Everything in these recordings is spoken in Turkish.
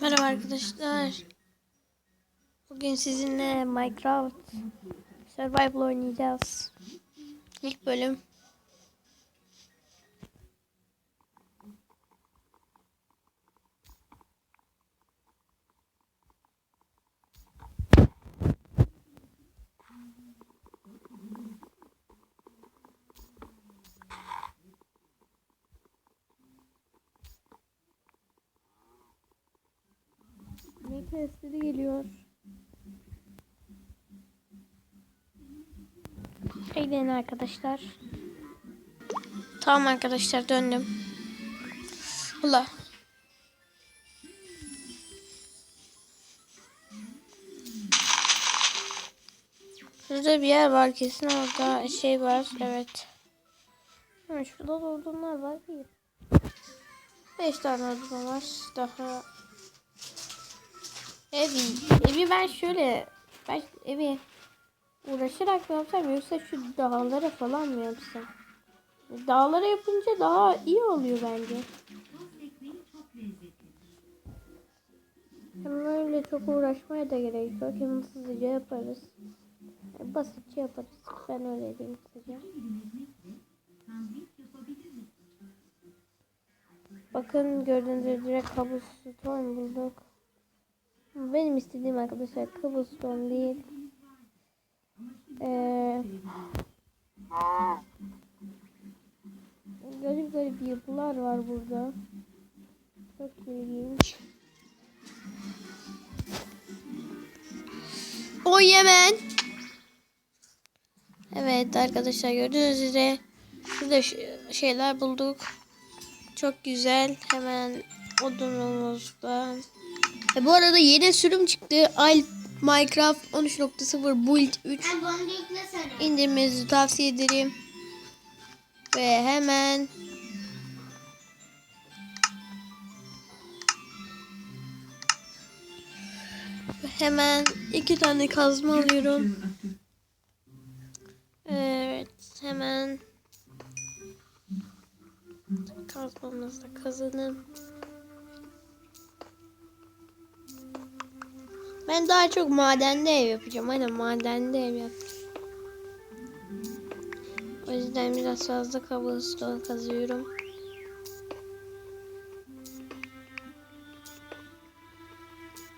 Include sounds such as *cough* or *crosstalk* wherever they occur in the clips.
Merhaba arkadaşlar. Bugün sizinle Minecraft Survival oynayacağız. İlk bölüm. Ne testleri geliyor. Eğlenin arkadaşlar. Tamam arkadaşlar döndüm. Ula. Şurada bir yer var kesin orada şey var evet. Şurada da odunlar var bir. Beş tane odun var daha. Evi, evi ben şöyle ben evi uğraşarak mı yapsam yoksa şu dağlara falan mı yapsam? Dağlara yapınca daha iyi oluyor bence. Öyle çok uğraşmaya da gerek yok. Hem hızlıca yaparız. Basitçe yaparız. Ben öyle diyeyim size. Bakın gördüğünüz direkt kabus bulduk. Benim istediğim arkadaşlar cobblestone değil. Ee, garip garip yapılar var burada. Çok ilginç. O Yemen. Evet arkadaşlar gördüğünüz üzere şurada ş- şeyler bulduk. Çok güzel. Hemen odunumuzdan. E bu arada yeni sürüm çıktı. Alp Minecraft 13.0 Build 3 Ben bunu yüklesene. indirmenizi tavsiye ederim. Ve hemen hemen iki tane kazma alıyorum. Evet hemen kazmamızla kazanım. Ben daha çok madende ev yapacağım. Aynen madende ev yapacağım. O yüzden biraz fazla cobblestone kazıyorum.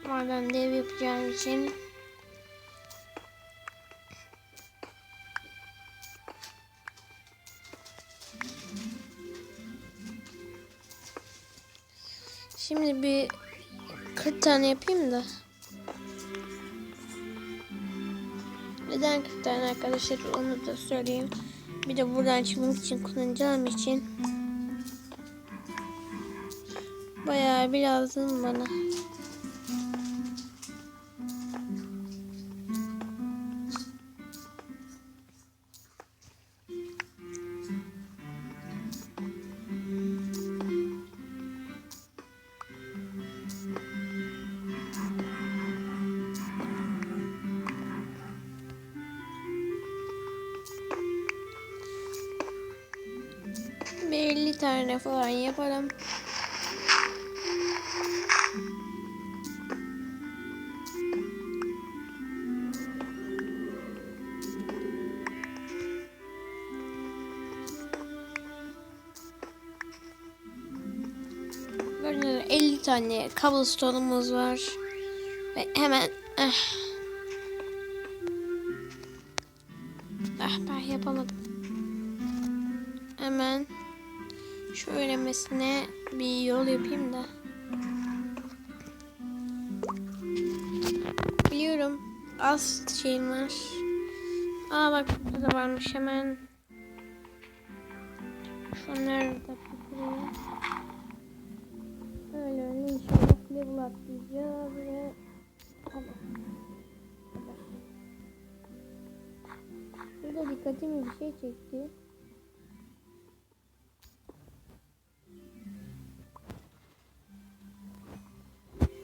Madende ev yapacağım için Şimdi bir 40 tane yapayım da. Neden 40 tane arkadaşlar onu da söyleyeyim. Bir de buradan çıkmak için kullanacağım için bayağı bir lazım bana. Tane falan yaparım. Böyle 50 tane cobblestone'umuz var. Ve hemen ah. Şöylemesine bir yol yapayım da. Biliyorum. Az şeyim var. Aa bak burada da varmış hemen. Şunları da. Öyle öyle inşallah level atlayacağız ve tamam. Burada dikkatimi bir şey çekti.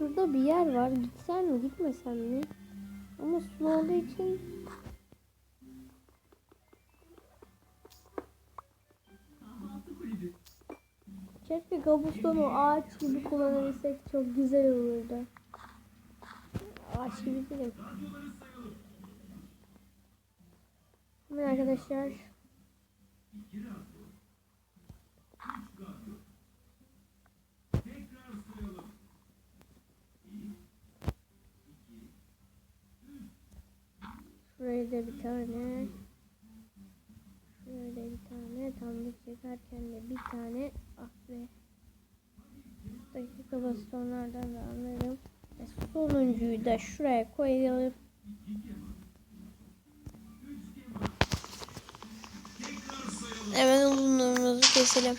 Şurada bir yer var. Gitsen mi gitmesen mi? Ama su olduğu için Keşke kabustonu ağaç gibi kullanabilsek çok güzel olurdu. Ağaç gibi dedim. Hemen arkadaşlar. Şuraya da bir tane. Şöyle bir tane tanıdık çekerken de bir tane ah be. Dakika bastonlardan da anlarım. Ve sonuncuyu da şuraya koyalım. Hemen uzunluğumuzu keselim.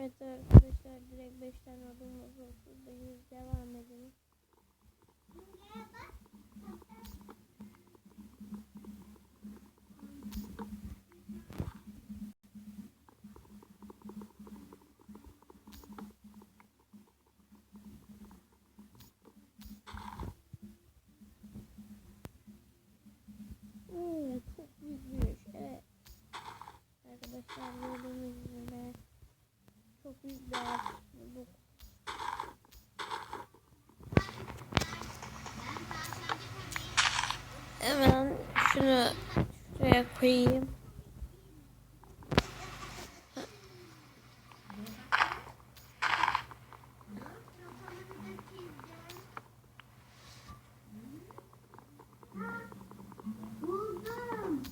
Evet arkadaşlar direkt 5 tane odamız olsun. Devam edelim. Oo, çok büyükmüş. Evet. Arkadaşlar gördüğünüz üzere çok büyük bir ağaç bulduk. Hemen şunu şuraya koyayım. Buldum.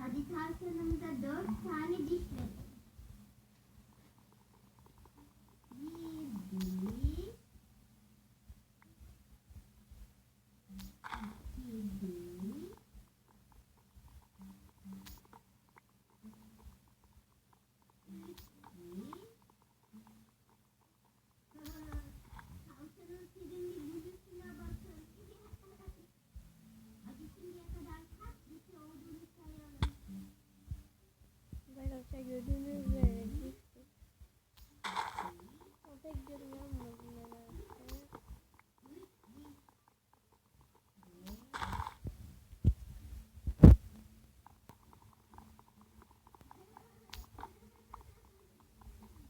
Hadi tavşanımıza dört tane diş verin. Bir diş. İki diş. Üç diş. Aa, Tavşanın sevimli gülüşüne bakın. Hadi şimdiye kadar kaç diş olduğunu sayalım. Arkadaşlar gördüğünüz üzere düştük. O pek görünmüyor nedense.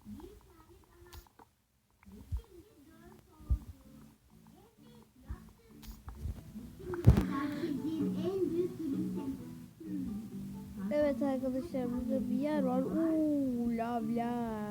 Bir tane daha. Şimdi dört oldu. Evet yaptın. Şimdiye kadar çizdiğim en büyük gülümseme. Hmm. Evet arkadaşlar burada bir yer var. Oo lav lav.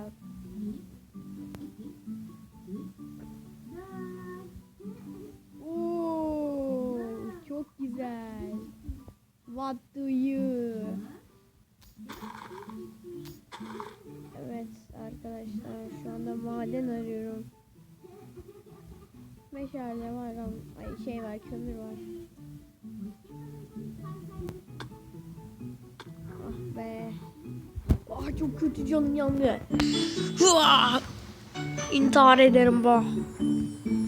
Be. Ah çok kötü canım yandı. İntihar ederim bu.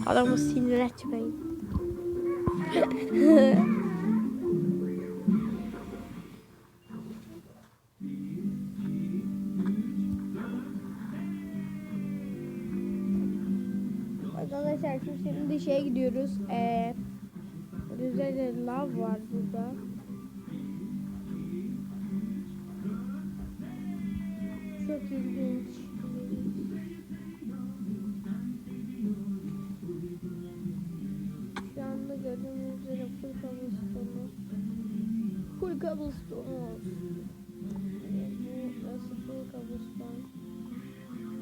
Adamı sinir etmeyin. *laughs* Arkadaşlar şimdi şeye gidiyoruz. Ee, Rize'de lav var burada. İlginç. Şu anda gördüğünüz üzere full cobblestone. Full cobblestone. Evet, bu nasıl full cobblestone?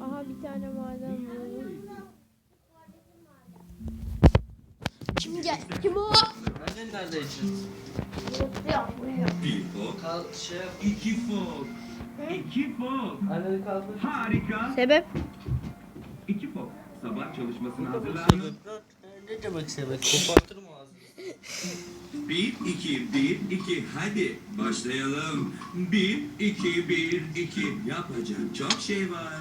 Aha bir tane maden buldum. Kim gel? Kim o? Annen nerede için? Bir fok, Kal şey iki fok, iki. Anneni kaldır. Harika. Sebep? İki fok. Sabah çalışmasına hazırlan. Sebep. Ne demek sebep? Kopartır mı ağzını? Bir, iki, bir, iki. Hadi başlayalım. Bir, iki, bir, iki. Yapacak çok şey var.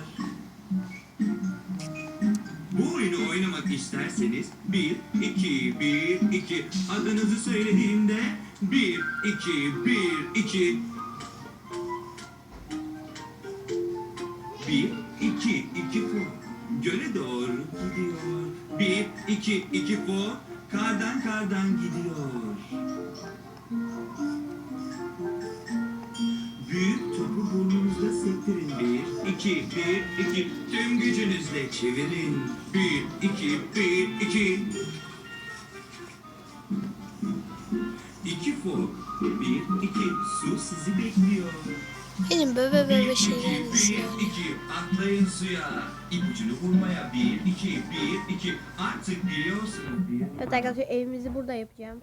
Bu oyunu oynamak isterseniz bir, iki, bir, iki. Adınızı söylediğimde bir, iki, bir, iki. Bir, iki, iki fok. Göle doğru gidiyor. Bir, iki, iki fok. Kardan kardan gidiyor. Büyük topu burnunuzda sektirin. Bir, iki, bir, iki. Tüm gücünüzle çevirin. Bir, iki, bir. İki Bebe bebe Bir, şeyler bir, istiyorum. iki. Atlayın suya. İpucunu vurmaya. Bir, iki, bir, iki. Artık biliyorsunuz. Bir, Evet arkadaşlar evimizi burada yapacağım.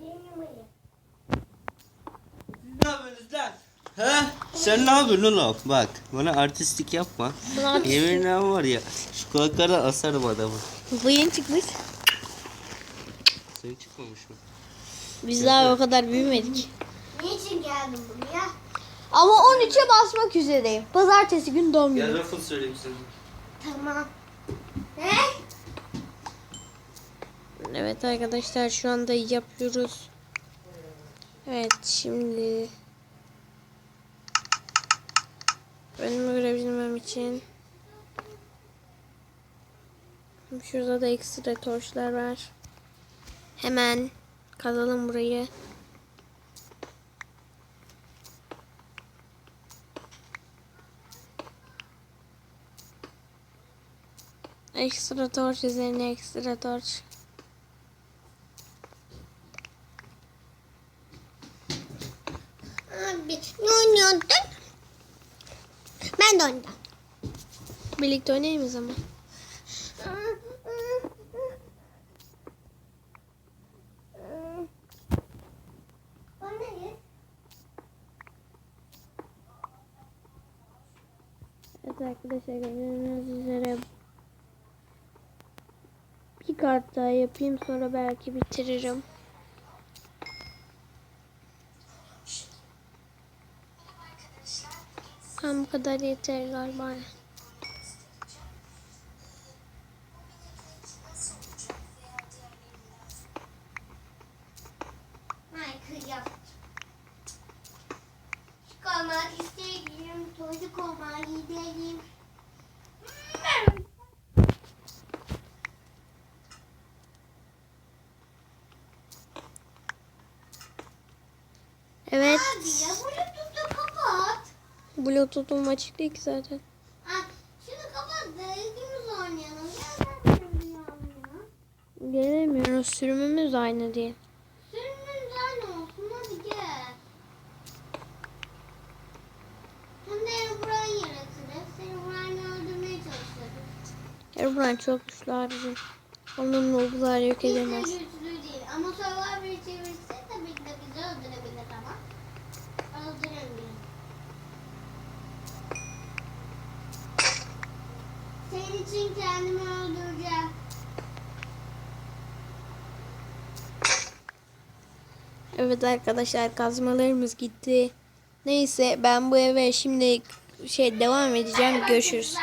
Ne yapıyorsunuz lan? He? Sen ne yapıyorsun oğlum? Bak bana artistik yapma. Bana artistik- Yemin ne var ya şu kulaklara asarım adamı. Bıyığın çıkmış. Senin çıkmamış mı? Biz daha o kadar büyümedik. Niçin geldin buraya? Ama 13'e basmak üzereyim. Pazartesi gün doğum Gel günü. raffle söyleyeyim sana. Tamam. Ne? Evet arkadaşlar şu anda yapıyoruz. Evet şimdi önümü görebilmem için şurada da ekstra torçlar var. Hemen kazalım burayı. Ekstra torç üzerine ekstra torç. Abi ne oynuyordun? Ben de oynadım. Birlikte oynayayım o zaman. Evet arkadaşlar gördüğünüz üzere kart daha yapayım sonra belki bitiririm. Tam bu kadar yeter galiba. Çıkarmak istedim. Çocuk olmak gidelim. Evet. Abi ya Bluetooth'u kapat. Bluetooth'um açık değil ki zaten. Ay, şunu kapat da ikimiz oynayalım. Gel ben. Gelemiyoruz. Sürümümüz aynı diye. Sürümümüz aynı olsun hadi gel. De Herobrine yaratırız. Herobrine'i öldürmeye çalışırız. Erburan çok güçlü abicim. Onun noblar yok Hiç de edemez. güçlü değil. Ama Survivor'ı çevirse tabii ki de bizi öldürebilir ama. Öldüremiyor. Senin için kendimi öldüreceğim. Evet arkadaşlar kazmalarımız gitti. Neyse ben bu eve şimdi şey devam edeceğim. Görüşürüz.